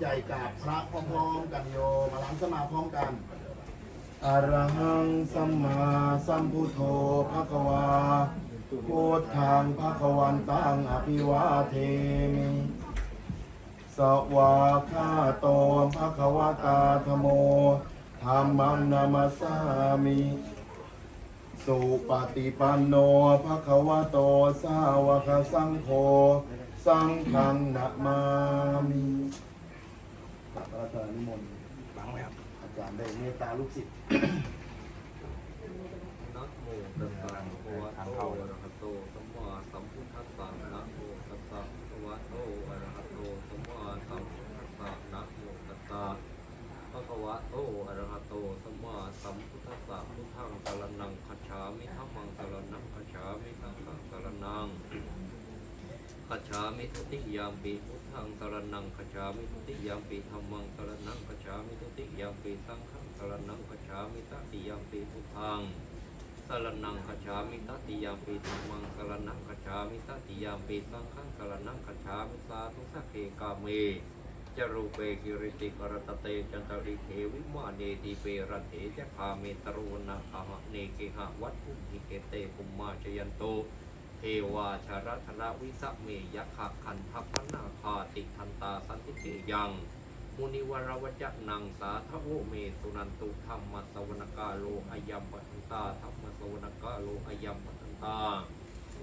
ใจกราบพระพร้อมๆกันโยมาล้างสมาพร้อมกันอรหังสัมมาสัมพุทโธภะคะวาพุทธังภะคะวันตังอภิวาเทมิสวาคาโตภะคะวะตาธโมธรรมังนามาสามิสุปฏิปันโนภะคะวะโตสาวกสังโฆสังฆังนะมามิ กราบพระอาจารย์นิมนต์บังไหมครับอาจารย์ได้เมตตาลูกศิษย์นะโมตัสสะภะคะวะโตอะระหะโตสัมมาสัมพุทธัสสะนะโมตัสสะภะคะวะโตอะระหะโตสัมมาสัมพุทธัสสะนะโมตัสสะภะคะวะโตอะระหะโตสัมมาสัมพุทธัสสะพุทธังสารณังคัจฉามิธัมมังสารณังคัจฉามิสังฆังสารณังคัจฉามิทุติยามปิพุ ธังสรณังคัจามิทุติยามปิธัมมังสรณังคัจามิทุติยามปิสังฆังสรณังคัจามิตติยามปิพุทธังสรนังขจามิตติยามปีธัมมังสรนังขจามิตติยามปีสังฆังสรนังขจามิสาธุสักเคกาเมจรูเปกิริติกรตเตจันตริเทวิมาเนติเปรเถจะคาเมตรุวนาหะเนเกหะวัดภุมิเกเตภุมมาชยันโต เทวาชรธนาวิสเมยขะคันทัพพนาคาติทันตาสันติเกยังมุนิวรวจนังสาทโวเมสุนันตุธรรมสวนกาโลอายัมปันตาธรรมสวนกาโลอายัมปันตา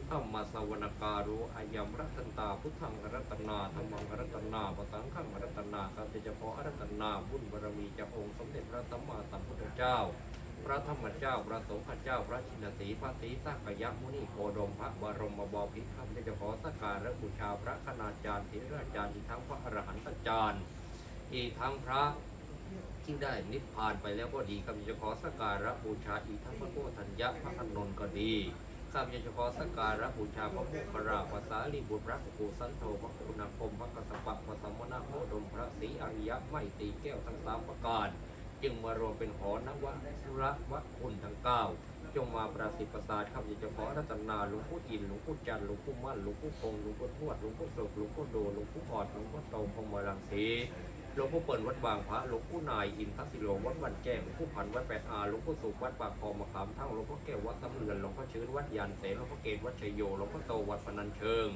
ธรรมสวนกาโลอายัมรัตนตาพุทธังรัตนาธรรมังรัตนาปสังขังรัตนาข้าพเจ้าขออรัตนาบุญบารมีจากองค์สมเด็จพระสัมมาสัมพุทธเจ้า พระธรรมเจ้า พระสงฆ์เจ้า พระชินสีพระศรีสักยมุนีโคดมพระบรมบพิตรข้าพเจ้าขอสักการะบูชาพระคณาจารย์เถราจารย์อีกทั้งพระอรหันตจารย์ อีกทั้งพระที่ได้นิพพานไปแล้วก็ดีข้าพเจ้าขอสักการะบูชาอีกทั้งพระโกธัญญะพระอนนท์ก็ดีข้าพเจ้าขอสักการะบูชาพระโมคคราภาษาลีบุตรพระกุสันโธพระคุณคมพระกัสสปะพระสมมนาโคดมพระศรีอริยะไม่ตีแก้วทั้งสามประการ จึงมารวมเป็นหอนวะระวะคุณทั้งเก้าจงมาประสิทธิ์ประสาทข้าพเจ้าขอรัตนาหลวงพ่ออินหลวงพ่อจันทร์หลวงพ่อมั่นหลวงพ่อคงหลวงพ่อทวดหลวงพ่อศกหลวงพ่อโดหลวงพ่อออดหลวงพ่อโตพรหมรังสีหลวงพ่อเปิ่นวัดบางพระหลวงพ่อนายอินทศิโลวัดวันแก้งหลวงพ่อพันวัดแปดอาหลวงพ่อสุขวัดปากคลองมะขามทั้งหลวงพ่อแก้ววัดตำเรือนหลวงพ่อชื้นวัดยานเสนหลวงพ่อเกศวัดชัยโยหลวงพ่อโตวัดพนัญเชิง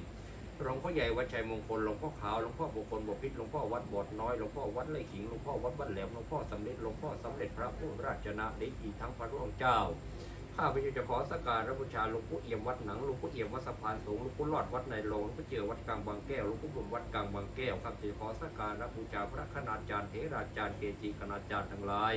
หลวงพ่อใหญ่วัดชัยมงคลหลวงพ่อขาวหลวงพ่อบุคคลบพิตรหลวงพ่อวัดบอดน้อยหลวงพ่อวัดไร่ขิงหลวงพ่อวัดบ้านแหลมหลวงพ่อสำเร็จหลวงพ่อสำเร็จพระผู้ราชนะได้อีกทั้งพระร่วงเจ้าข้าพเจ้าจะขอสักการะบูชาหลวงปู่เอี่ยมวัดหนังหลวงปู่เอี่ยมวัดสะพานสูงหลวงปู่หลอดวัดในโลงหลวงปู่เจียววัดกลางบางแก้วหลวงปู่บุญวัดกลางบางแก้วข้าพเจ้าขอสักการะบูชาพระคณาจารย์เถราจารย์เกจิคณาจารย์ทั้งหลาย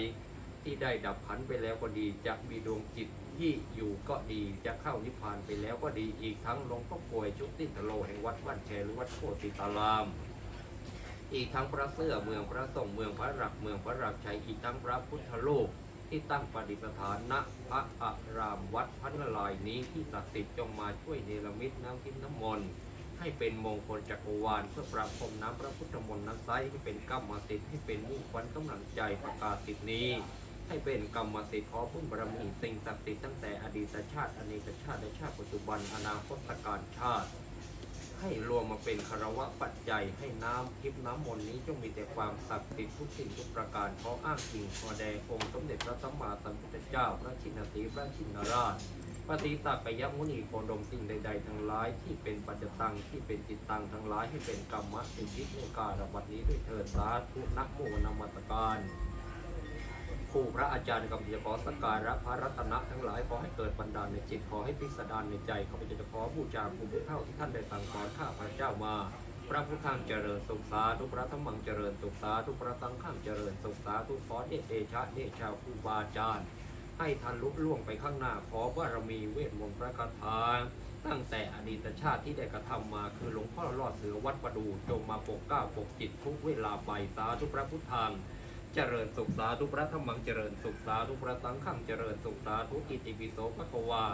ที่ได้ดับขันไปแล้วก็ดีจะมีดวงจิต ที่อยู่ก็ดีจะเข้านิพพานไปแล้วก็ดีอีกทั้งหลวงพ่อป่วยชุติตโลแห่งวัดบ้านแชหรือวัดโคติตาราม อีกทั้งพระเสื้อเมืองพระส่งเมืองพระหลักเมืองพระหลักชัยอีกทั้งพระพุทธรูปที่ตั้งประดิษฐานณพระอารามวัดพันละลายนี้ที่ศักดิ์สิทธิ์จงมาช่วยเนรมิตน้ำทิพย์น้ำมนต์ให้เป็นมงคลจักรวาลเพื่อประพรมน้ำพระพุทธมนต์นั้นไซให้เป็นกรรมสิทธิ์ให้เป็นมุ่งควันกำลังใจประกาศสิทธินี้ ให้เป็นกรรมสิทธิ์ขอพุ่นบารมีสิ่งศักดิ์สิทธิ์ตั้งแต่อดีตชาติอเนกชาติและชาติปัจจุบันอนาคตการชาติ ให้รวมมาเป็นคารวะปัจจัยให้น้ำทิพน้ำมนต์นี้จงมีแต่ความศักดิ์สิทธิ์ทุกสิ่งทุกประการขออ้างสิ่งขอแดงองค์สมเด็จพระสัมมาสัมพุทธเจ้า พระชินสีห์พระชินราชปฏิสักกยมุนีโคดมสิ่งใด ๆ ทั้งหลายที่เป็นปัจจตังที่เป็นจิตตังทั้งหลายให้เป็นกรรมะสิทธิในการบัดนี้ด้วยเถิดสาธุนะโมนามัสการ ครูพระอาจารย์กำลังจะขอสักการะพระรัตนะทั้งหลายขอให้เกิดบันดาลในจิตขอให้พิสดารในใจข้าพเจ้าจะขอบูชาคุณผู้เท่าที่ท่านได้สั่งสอนข้าพระเจ้ามา พระพุทธังเจริญสุขสาทุกพระธรรมังเจริญสุขสาทุกพระสังฆังเจริญสุขสาทุกขอเดชเดชะเดชาครูบาอาจารย์ให้ทันลุล่วงไปข้างหน้าขอบารมีเวทมนต์พระคาถาตั้งแต่อดีตชาติที่ได้กระทำมาคือหลวงพ่อรอดเสือวัดประดูจงมาปกเก้าปกจิตทุกเวลาไปสาธุพระพุทธัง เจริญสุขสาธุพระธรรมังเจริญสุขสาธุพระสังฆังเจริญสุขสาธุอิติปิโสภะควา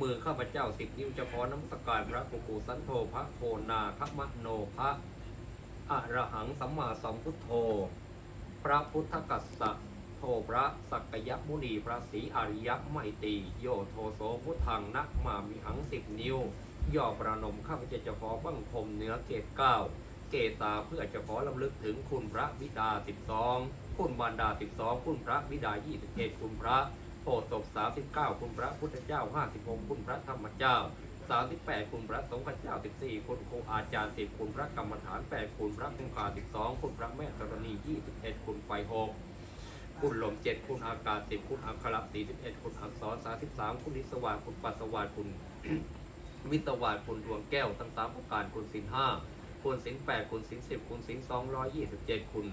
มือข้าพเจ้าสิบนิ้วจะขอน้ำสกการพระกุกูสันโธพระโคนาคมโนพระอะระหังสัมมาสัมพุทโธ พระพุทธกัสสะโทพระสักยมุนีพระศรีอริยไมตรีโยโทโสพุทธังนักมามีหังสิบนิ้ว ย่อประนมข้าพเจ้าจะขอบังคมเนื้อเกศเก้า เกษาเพื่อจะขอลำลึกถึงคุณพระบิดา 12 คุณมารดา 12 คุณพระบิดา 21 คุณพระโพธิ์ศพ39 คุณพระพุทธเจ้า 56 คุณพระธรรมเจ้า 38 คุณพระสงฆ์เจ้า 14 คุณครูอาจารย์ 10 คุณพระกรรมฐาน 8 คุณพระคงคา 12 คุณพระแม่ธรณี 21 คุณไฟ6คุณลม7คุณอากาศ10คุณอัคระ41คุณอักษร33คุณนิสวาสคุณปัสสวาสคุณมิตวาสคุณดวงแก้วทั้งสามประการคุณสินห้า คุณสินแปดคุณสินสิบคุณสินสองร้อยยี่สิบเจ็ดคุณ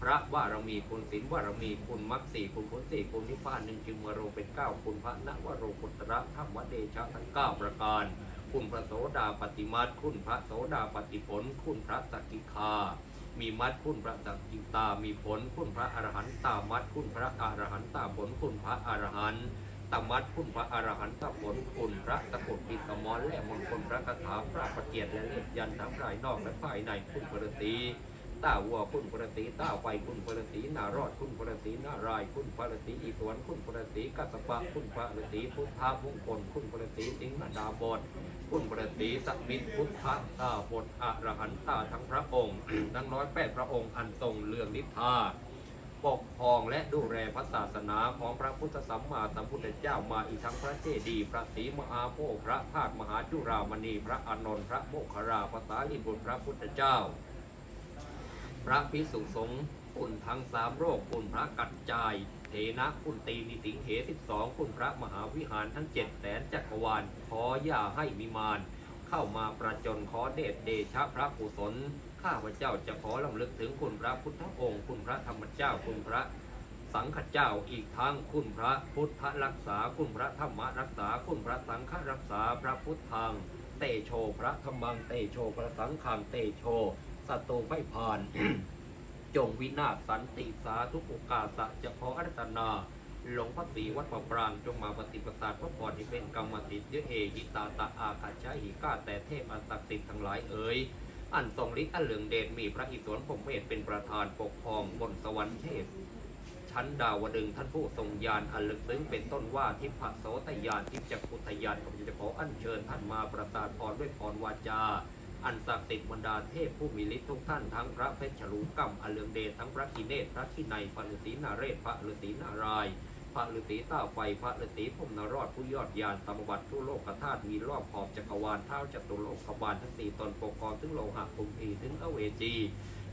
พระบารมีคุณสินบารมีคุณมรรคสี่คุณผลสี่คุณนิพพานหนึ่งจึงมโรเป็นเก้าคุณพระนวโรกุตระธรรมเดชะทั้งเก้าประการคุณพระโสดาปฏิมาคุณพระโสดาปฏิผล คุณพระสกิคา มีมัดคุณพระสกกิตา มีผล คุณพระอรหันตามัดคุณพระอรหันตาผล คุณพระอรหันต์ ตมัดคุณพระอรหันตผลคุณพระตะกุดปิสมรและมงคลพระคาถาพระประเกียรติและเล็บยันทั้งภายนอกและภายในคุณปรตีต้าวัวคุณปรตีต้าไฟคุณปรตีนารอดคุณปรตีนารายณ์คุณปรตีอีสวนคุณปรตีกัสปะคุณปรตีพุทธามงคลคุณปรตีสิงห์ดาบดคุณปรตีสัมิตรพุทธตาบทอรหันตาทั้งพระองค์ ทั้งน้อยแปดพระองค์อันทรงเรื่องนิพพาน ปกครองและดูแลพระศาสนาของพระพุทธสัมมาสัมพุทธเจ้ามาอีกทั้งพระเจดีย์พระศรีมหาโพธิ์พระภาคมหาจุรามณีพระอานนท์พระโมคคราภาษาลิบุตรพระพุทธเจ้า พระพิสุสงฆ์คุณทั้งสามโรคคุณพระกัจจายเถนะคุณตีนิสิงเหสิบสองคุณพระมหาวิหารทั้งเจ็ดแสนจักรวาลขออย่าให้มีมารเข้ามาประจนขอเดชเดชะพระกุศล ข้าพเจ้าจะขอลำลึกถึงคุณพระพุทธองค์ คุณพระธรรมเจ้า คุณพระสังฆเจ้าอีกทั้งคุณพระพุทธรักษา คุณพระธรรมรักษา คุณพระสังฆรักษา พระพุทธัง เตโช พระธรรมัง เตโช พระสังฆัง เตโชสัตโตไม่ผ่าน จงวินาศสันติสาทุกโอกาสะจะขออารัตนาหลวงพระศรีวัดประปรางจงมาปฏิปทาพระพรที่เป็นกรรมติดเยอะเอหิตาตาอาคาชาหิกาแต่เทพอันศักดิ์สิทธิ์ทั้งหลายเอ๋ย อันทรงฤทธิ์อันเหลืองเดชมีพระอิศวรพรหมเมธเป็นประธานปกครองบนสวรรค์เทพชั้นดาวดึงท่านผู้ทรงญาณอันลึกซึ้งเป็นต้นว่าทิพโสตยานทิพจักขุทยานผมจะขออัญเชิญท่านมาประทานพรด้วยพรวาจา อันศักดิ์สิทธิ์บรรดาเทพผู้มีฤทธิ์ทุกท่านทั้งพระเพชรลูกัมอันเลืองเดชทั้งพระกิเนศพระกินัยพระฤาษีนาเรศพระฤาษีนารายณ์ พระฤาษีต้าไฟพระฤาษีพรมนรอดผู้ยอดยานสมบัติทุโลกธาตุมีรอบขอบจักรวาลเท้าจัตุโลกบาลทั้งสี่ตนปกครองถึงโลหะภูมิถึงอเวจี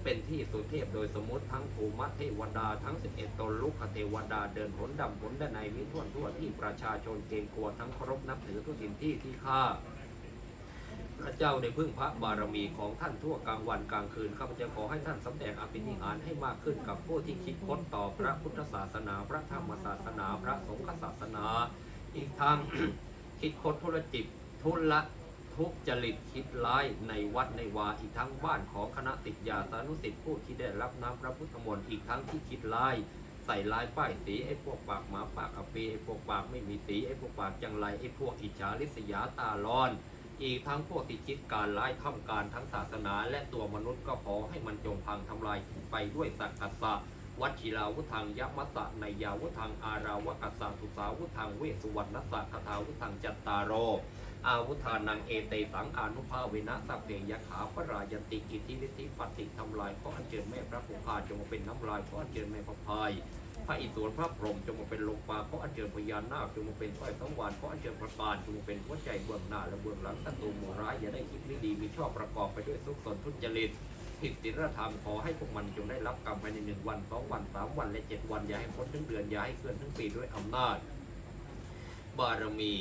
เป็นที่สุเทพโดยสมมติทั้งภูมิเทวดาทั้ง 11 ตนลูกเทวดาเดินหนดำหนด้านในมิท่วนทั่วที่ประชาชนเกรงกลัวทั้งเคารพนับถือทุกสิ่งที่ที่ข้า พระเจ้าได้พึ่งพระบารมีของท่านทั่วกลางวันกลางคืนข้าพเจ้าขอให้ท่านสำแดงอภินิหารให้มากขึ้นกับผู้ที่คิดค้นต่อพระพุทธศาสนา พระธรรมศาสนา พระสงฆ์ศาสนา อีกทางคิดค้นธุรจิตทุละทุจริตคิดร้ายในวัดในวาอีกทั้งบ้านของคณะติยาสานุสิทธิผู้ที่ได้รับน้ำพระพุทธมนต์อีกทั้งที่คิดร้ายใส่ลายป้ายสีไอ้พวกปากหมาปากอปีไอ้พวกปากไม่มีสีไอ้พวกปากจังไรไอ้พวกอิจฉาริษยาตาร้อน อีกทั้งพวกที่คิดการร้ายทำการทั้งศาสนา และตัวมนุษย์ก็ขอให้มันจงพังทำลายไปด้วยสักกัสสะวัชิราวุธังยมัสสะในยาวุธังอาราวกัสสะทุสาวุธังเวสุวรรณสสะคาถาวุธังจัตตารโรอาวุธานังเอเตสังอานุภาเวนะสัพเพยขาปรายติอิทิวิธิปฏิทำลายขออัญเชิญแม่พระผู้พาจงเป็นน้ำลายขออัญเชิญแม่พระพาย พระอิศวรพระพรหมจงมาเป็นลงปลาขออัญเชิญพญานาคจงมาเป็นสร้อยสังวานขออัญเชิญพระปานจงมาเป็นหัวใจเบื้องหน้าและเบื้องหลังศัตรูโมร้ายอย่าได้คิดไม่ดีมีชอบประกอบไปด้วยสุขสนทุจริตผิดศีลธรรมขอให้พวกมันจงได้รับกรรมภายในหนึ่งวันสองวันสามวันและเจ็ดวันอย่าให้พ้นทั้งเดือนอย่าให้เกินทั้งปีด้วยอำนาจ บารมี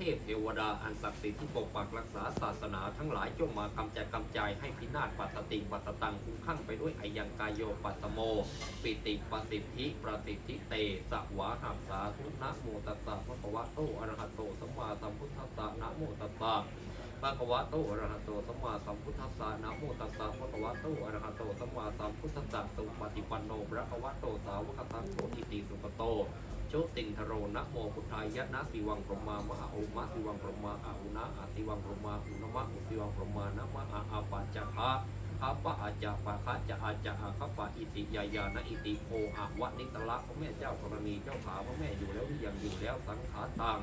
เทพเทวดาอันศักดิ์สิทธิ์ที่ปกปักรักษาศาสนาทั้งหลายจงมากำจัดกำจายให้พินาศปัสติงปัสตังคุ้มข้างไปด้วยไอยังกายโยปัสโม ปิติปสิทธิประสิทธิเตสวาหัสสาธุนะโมตัสสะภะคะวะโตอระหะโตสัมมาสัมพุทธัสสะนะโมตัสสะภะวะโตอระหะโตสัมมาสัมพุทธัสสะนะโมตัสสะภะวะโตอระหะโตสัมมาสัมพุทธัสสะสุปฏิปันโนพระคะวะโตสาวกสังโฆอิติสุปโต โชติงทโรนะโมพุทธายะนะสิวังพรมามหาอุมะสิวังพรมาอาอุนะอาสิวังพรมาอุณมะอุสิวังพรมานะมะอาอาปัจจคะอาปะอาจาปะคะจะอาจาอาคปะอิติยายานะอิติโออะวะนิตละพระแม่เจ้าธรณีเจ้าขาพระแม่อยู่แล้วหรือยังอยู่แล้วสังขาตัง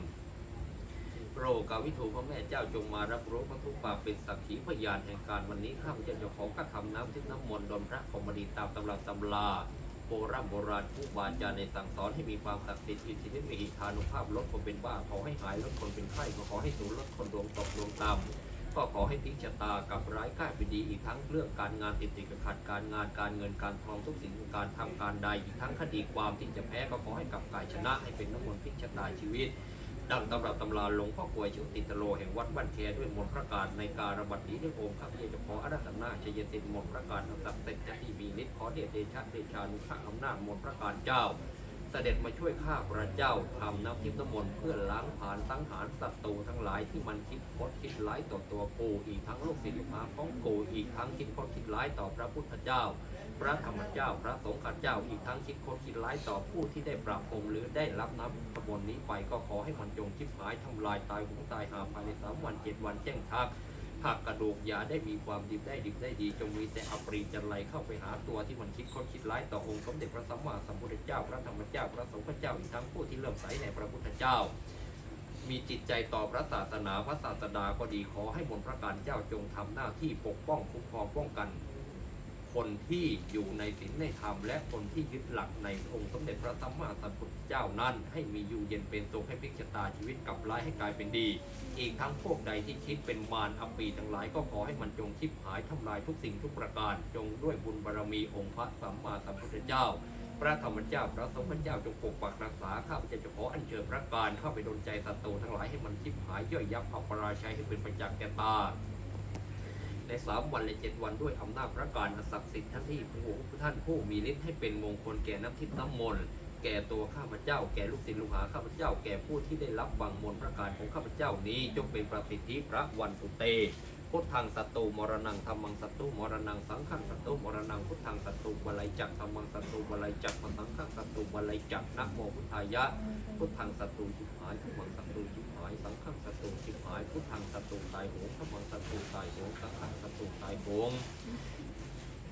โรกาวิถูพระแม่เจ้าจงมารับรู้พระทุกข์ปาเป็นสักขีพยานแห่งการวันนี้ข้าพเจ้าจะขอกระทำน้ำทิพน้ำมนต์ดลพระคอมดีตามตำรับตำรา โบราณโบราณผู้บาอาจารย์ในสั่งสอนให้มีความศักดิ์สิทธิ์อิทธิฤทธิ์มีอิทธานุภาพลดคนเป็นบ้าขอให้หายลดคนเป็นไข้ก็ขอให้สูญลดคนดวงตกดวงต่ำก็ขอให้พลิกชะตากับร้ายกล้าเป็นดีอีกทั้งเรื่องการงานติดติดขัดการงานการเงินการทองทุกสิ่งการทำการใดอีกทั้งคดีความที่จะแพ้ก็ขอให้กลับกายชนะให้เป็นน้ำมนต์พลิกชะตาชีวิต ดังตำรับตำราหลวงพ่อกวยชุติตโลแห่งวัดบ้านแคด้วยมนต์พระกาศในการบัดนี้ด้วยโอมข้าพเจ้าจะขออาราธนาชัยสิทธิ์มนต์พระกาศอันศักดิ์สิทธิ์ที่มีฤทธิ์ขอเดชเดชะเดชานุภาพอำนาจมนต์พระกาศเจ้า เสด็จมาช่วยข้าพระเจ้าทำน้ำทิพย์น้ำมนต์เพื่อล้างผ่านสังหารศัตรูทั้งหลายที่มันคิดคดคิดร้ายต่อตัวกูอีกทั้งลูกศิษย์ลูกหาของกูอีกทั้งคิดคดคิดร้ายต่อพระพุทธเจ้า พระธรรมเจ้า พระสงฆ์ข้าเจ้า อีกทั้งคิดคดคิดร้ายต่อผู้ที่ได้ปราบผมหรือได้รับน้ำขบวนนี้ไปก็ขอให้มันจงชิบหายทำลายตายหงตายหาภายในสามวันเจ็ดวันแจ้งทัก หากกระดูกยาได้มีความดีได้ดีได้ดีจงมีแต่อปรีจันไรเข้าไปหาตัวที่มันคิดคดคิดร้ายต่อองค์สมเด็จพระสัมมาสัมพุทธเจ้า พระธรรมเจ้าพระสงฆ์เจ้าอีกทั้งผู้ที่เริ่อมใสในพระพุทธเจ้า มีจิตใจต่อพระศาสนาพระศาสดาก็ดีขอให้มนพระการเจ้าจงทำหน้าที่ปกป้องคุ้มครองป้องกัน คนที่อยู่ในศีลในธรรม และคนที่ยึดหลักในองค์สมเด็จพระสัมมาสัมพุทธเจ้านั้น ให้มีอยู่เย็นเป็นสุขให้พลิกชะตาชีวิตกลับร้ายให้กลายเป็นดี อีกทั้งพวกใดที่คิดเป็นมารอปปีทั้งหลายก็ขอให้มันจงชิบหายทำลายทุกสิ่งทุกประการ จงด้วยบุญบารมีองค์พระสัมมาสัมพุทธเจ้าพระธรรมเจ้าพระสงฆ์เจ้าจงปกปักรักษาข้าพเจ้าจะขออัญเชิญพระการเข้าไปดลใจศัตรูทั้งหลายให้มันชิบหายย่อยยับอัปราชัยให้เป็นประจักษ์แก่ตา ในสามวันและเจ็ดวันด้วยอำนาจพระการอันศักดิ์สิทธิ์ท่านที่ผู้ท่านผู้มีฤทธิ์ให้เป็นมงคลแก่น้ำทิพย์น้ำมนต์แก่ตัวข้าพเจ้า แก่ลูกศิษย์ลูกหาข้าพเจ้า แก่ผู้ที่ได้รับบังมนต์ประการของข้าพเจ้านี้จงเป็นประสิทธิพระวันสุเตพุทธังสัตตูมรณังธรรมังสัตตูมรณังสังฆังสัตตูมรณังพุทธังสัตตูวลัยจักรธรรมังสัตตูวลัยจักรสังฆังสัตตูวลัยจักรนะโมพุทธายะ พุทธังสัตตูชิบหายธรรมังสัตตูชิบหาย สังฆังสัตตูชิบหาย พุทธังสัตตูตายโหงธรรมังสัตตูตายโหงสังฆัง สัตตูตายโหง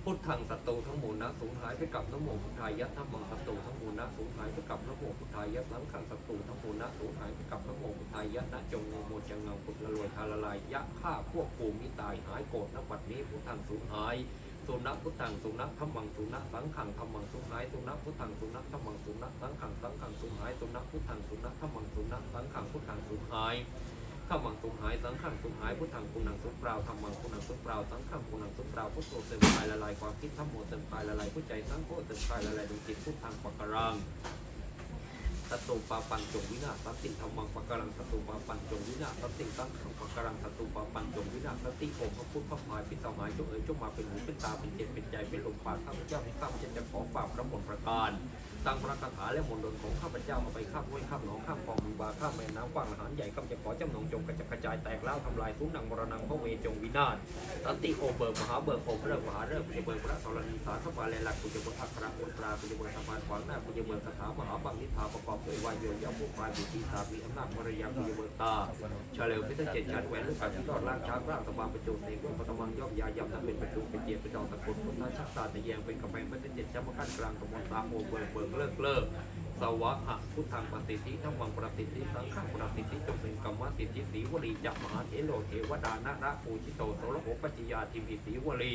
พุทธังสัตตูทั้งหมดนะสูญหายไปกับนะโมพุทธายะธรรมังสัตตูทั้งหมดนะสูญหายไปกับนะโมพุทธายะสังฆังสัตตูทั้งหมดนะสูญหายไปกับนะโมพุทธายะนะจงโมโมจังงังพุทธละลวยทาละลายยะฆ่าพวกกูมิตายหายโกรธนบัดนี้พุทธังสูญหายสุนัขพุทธังสุนัขธรรมังสุนัขสังขังธรรมังสุหายสุนัขพุทธังสุนัขธรรมังสุนัขสังขังสังขังสุหายสุนัขพุทธังสุนัขธรรมังสุนัขสังขังพุทธังสุหาย ธรรมังสุหายสังขังสุหายพุทธังปุนังสุเปล่าธรรมังปุนังสุเปล่าสังขังปุนังสุเปล่าพุทโธเสื่อมคลายละลายความคิดธรรมโมดเสื่อมคลายละลายผู้ใจสังโฆเสื่อมคลายละลายดวงจิตพุทธังปะกกรังสัตุปาปันจงวินาศสันติธรรมังปะกรังสัตุปาปันจงวินาศสันติสังขังปะกรังสัตุปาปันจงวินาศสันติโอมพระพุทธพระพายพิสมัยจงเอ๋ยจงมาเป็นหูเป็นตาเป็นเจตเป็นใจเป็นลมปาณข้าพเจ้าที่ข้าพเจ้าจะขอฝากพระมนประการ ตังพระคาถาและมนต์ดลของข้าพเจ้าเอาไปข้ามห้วยข้ามหนองข้ามคลองมีบาข้ามแม่น้ำกว้างอาหารใหญ่ข้าพเจ้าขอจำนงจงกระจัดกระจายแตกเล่าทำลายทุกนังมรณังพระเวจงวินาศสันติโอเบิกมหาเบิกโอเบิกมหาเริกปุจเบิกพระธรณีสาธบาลแลหลักปุจเบิกอัคระอุตราปุจเบิกสะพานขวางหน้าปุจเบิกสถามหาบังนิพาประกอบด้วยวายโยยะผู้พายบุตรีสามีอำนาจมรยาปุจเบิกตาชาเลวพิเศษเจ็ดชั้นแหวนลูกปัดที่รอดล่างช้างร่างสบายประจุเสกรุ่งปฐมังยอมยายำนั้นเป็นประจุเป็นเจียเป็นดอกตะกุดพุทธชักษาตะแยงเป็นกำแพงพระเจ็ดชั้นมาขั้นกลางตะมวันตาโอเบิกเบิกเลิกเลิกสวะหะพุทธังปฏิทิทั้งวังปฏิทิสังฆังปฏิทิจงเป็นกรรมสิทธิสีวลีจัมหาเถโลเทวดานะระปูชิโตโสรโหปัจจยาทิมิสีวลี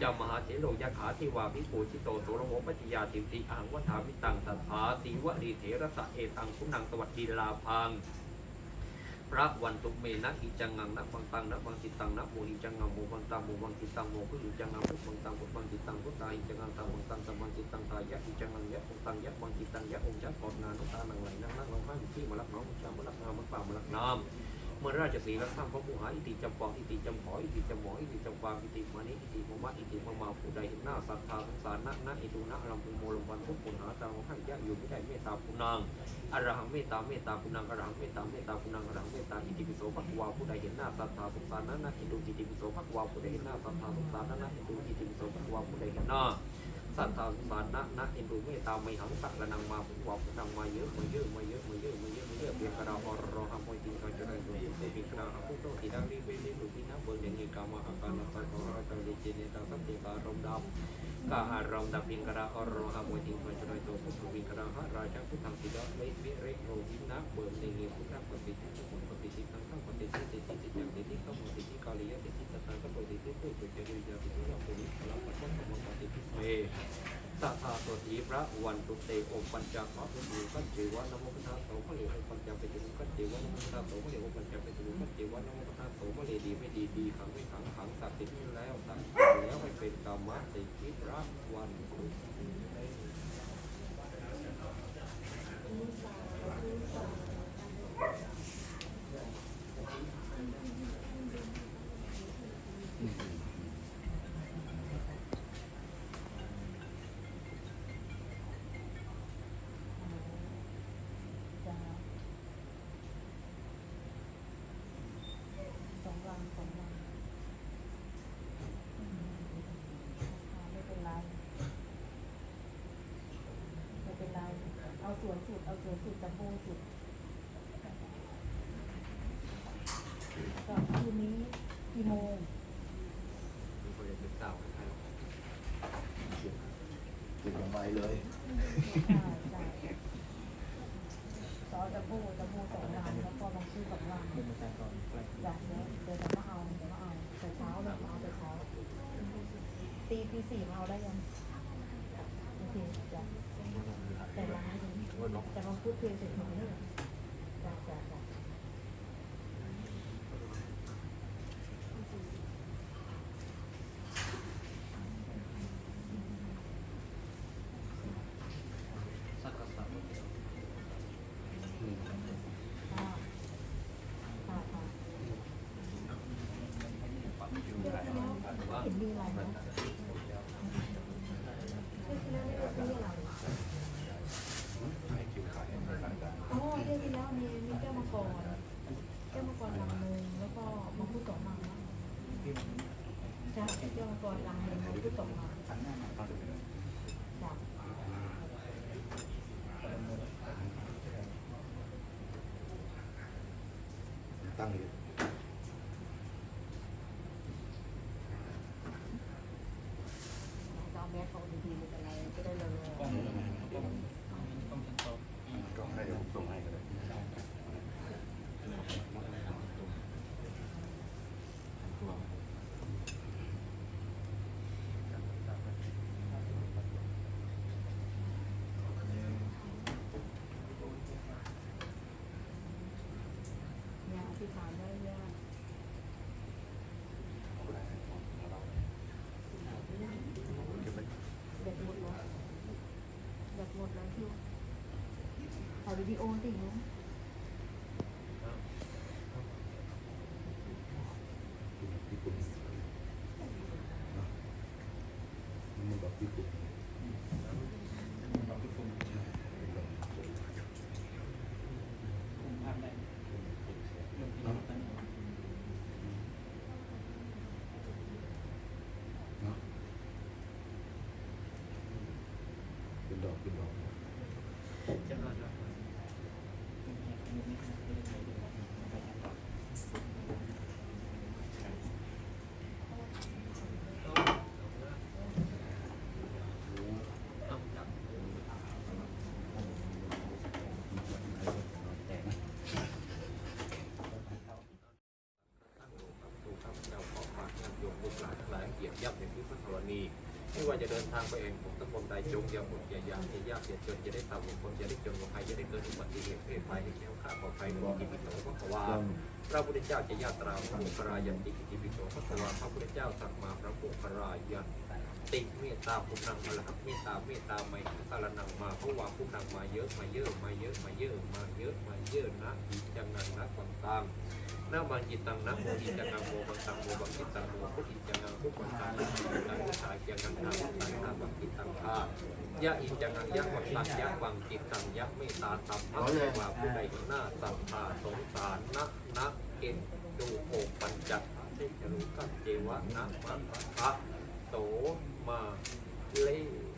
จัมมหาเถโลยะขาทิวาพิปูชิโตโสรโหปัจจยาทิมติอังวัฏามิตังสัทธาสีวลีเถระสะเอตังคุณังสวัสดีลาพัง พระวันตุเมนะอิจังงังนะบังตังนะบังจิตังนะโมอิจังงังโมบังตังโมบังจิตังโมพุอิจังงังพุบังตังพุบังจิตังพุตาอิจังงังตาบังตังตาบังจิตังตายะอิจังงังยะองตังยะบังจิตังยะองจักกอดงานุตาหนังไหลนังนั่งร้องไห้ที่มาลักน้องชามาลักงามมันป่ามาลักน้ำ เมื่อราชสีรักข้ามพระผู้หาอิติจำปองอิติจำหออิติจำหมออิติจำฟางอิติมานิอิติมามะอิติมามาผู้ใดเห็นหน้าศรัทธาสงสารนะนะอิตุนะลำพุโมลมวันทุกคนหาตาให้ยะอยู่ไม่ได้เมตตาผู้นางอรหังเมตตาเมตตาคุณังอรหังเมตตาเมตตาคุณังอรหังเมตตาอิติปิโสภควาผู้ใดเห็นหน้าสัทธาสงสารนั้นะอิตุอิติปิโสภควาผู้ใดเห็นหน้าสัทธาสงสารนั้นะอิตุอิติปิโสภควาผู้ใดเห็นหน้าสัตตาสารนะนะเอ็นดูเมตตาไม่หังสักระนังมาผู้ว่าผู้นำมาเยอะมาเยอะมาเยอะมาเยอะมาเยอะมาเยอะเบียกระดาอรอหามวยติง ตัวปีกาหาผู้โตที่ดังรีเวลีดูที่นับเบอร์เดนิกามาหาการนับสังของเราจะได้เจเนตาสัมติการมดำกาอารมดับปิงกระดาอรอหามวยติงกันจะได้ตัวผู้ปีกระหาราชาผู้ทำติดาเลเวเรโรวินะเบอร์เดนิผู้ทำปฏิทินผู้ปฏิทินทั้งทั้งปฏิทินติทิติจังติทิข้ามาติทิกาลียติทิตตาก็ปฏิทินผู้จุจริยาติทิเราปฏิทินเราปัจจุบันปฏิทินเม สัทธาโสถีพระวันตุเตโอปัญจขอทุกีก็จีวะนโมพุทธาโสมะเลโอปัญจเปตุก็จีวะนโมพุทธาโสมะเลโอปัญจเปตุก็จีวะนโมพุทธาโสมะเลดีไม่ดีดีขังไม่ขังขังตัดสินแล้วตัดสินแล้วให้เป็นกรรมะสิทธิพระวันตุเต จะสองวันสองวันอืมไม่เป็นไร ไม่เป็นไร เอา สวนสุด เอาสวนสุดจัมโบ้สุดก็คืนนี้กี่โมงมีคนจะเป็นเต่าให้ใครหรอกเป็นอย่างไรเลยใช่ใช่ซอจัมโบ้จัมโบ้สองวันแล้วก็ลองซื้อสองวันเป็นประชากรใกล้อยากเดี๋ยวเดี๋ยวจะมาเอาเดี๋ยวมาเอาแต่เช้าเลยมาเอาแต่เช้าตีตีสี่มาเอาได้ยังโอเคจ้ะแต่ร้านนี้แต่เราพูดคุยเสร็จหมดเลยจ้ะจ้ะจ้ะสักกะสักค่ะค่ะค่ะว่าเห็นมีอะไรไหมอ๋อเที่ยวที่แล้วมีมีแก้วมังกรแก้วมังกรลำหนึ่งแล้วก็มังคุดสองมังนะใช่แก้วมังกร ลำหนึ่งมังคุดสองมังหันหน้ามาจ้ะตั้งอยู่เราแม่เขาดีๆไม่เป็นไรก็ได้เลย กล้องกล้องกล้องชั้นโต กล้องให้เดี๋ยวผมส่งให้ก็ได้ เนี่ยอธิษฐานได้ยากเด็ดหมดแล้ว เด็ดหมดแล้วที่ถ่ายวิดีโอติเนาะ พี่ปุ่นมันแบบพี่ปุ่น เราทุกคนคุมภาพได้เรื่องที่เราตั้ง เนาะเป็นดอกเป็นดอก จะมาจะ ต้องจับ แต่นะ ตั้งโลกับตูข้าพเจ้าขอฝากญาติโยมลูกหลานทั้งหลายเหยียบย่ำในพิพัฒนณี ที่ว่าจะเดินทางไปเองผมตะคนใดจงอย่าหมดอย่ายากอย่ายากอย่าจนอย่าได้ต่ำกว่าคนอย่าได้จนกว่าใครอย่าได้เกิดอุบัติเหตุเพศภัยให้แก้วข้าปลอดภัยในกิจวิโสพระวาพระพุทธเจ้าจะญาตราพระโมคคารายันติกิจวิโสพระวาพระพุทธเจ้าสั่งมาพระพุทธรายันติ ติเมตตาภูนังมรหักเมตตาเมตตาไมหังสารนังมาเพราะว่าภูนังมาเยอะมาเยอะมาเยอะมาเยอะมาเยอะมาเยอะนะอิจังงังนะต่างๆนาบังจิตังนะโมหิจังงังโมบังตังโมบังจิตังโมพุทธิจังงังพุทธังตังนะจิตังนะสาจังงังนาบังตังนาบังจิตังทายะอิจังงังยะวัตตังยะวังจิตังยะเมตตาตัมมะเทวาผู้ใดหน้าสัมภาสงสารนะนะเกณฑ์ดูโอปัญจัตเทจรุกัจเจวะนะมะพะโส มาเล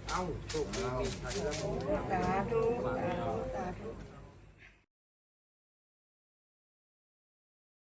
เอ้าโชคดีมีชัยแล้วสาธุสาธุสาธุ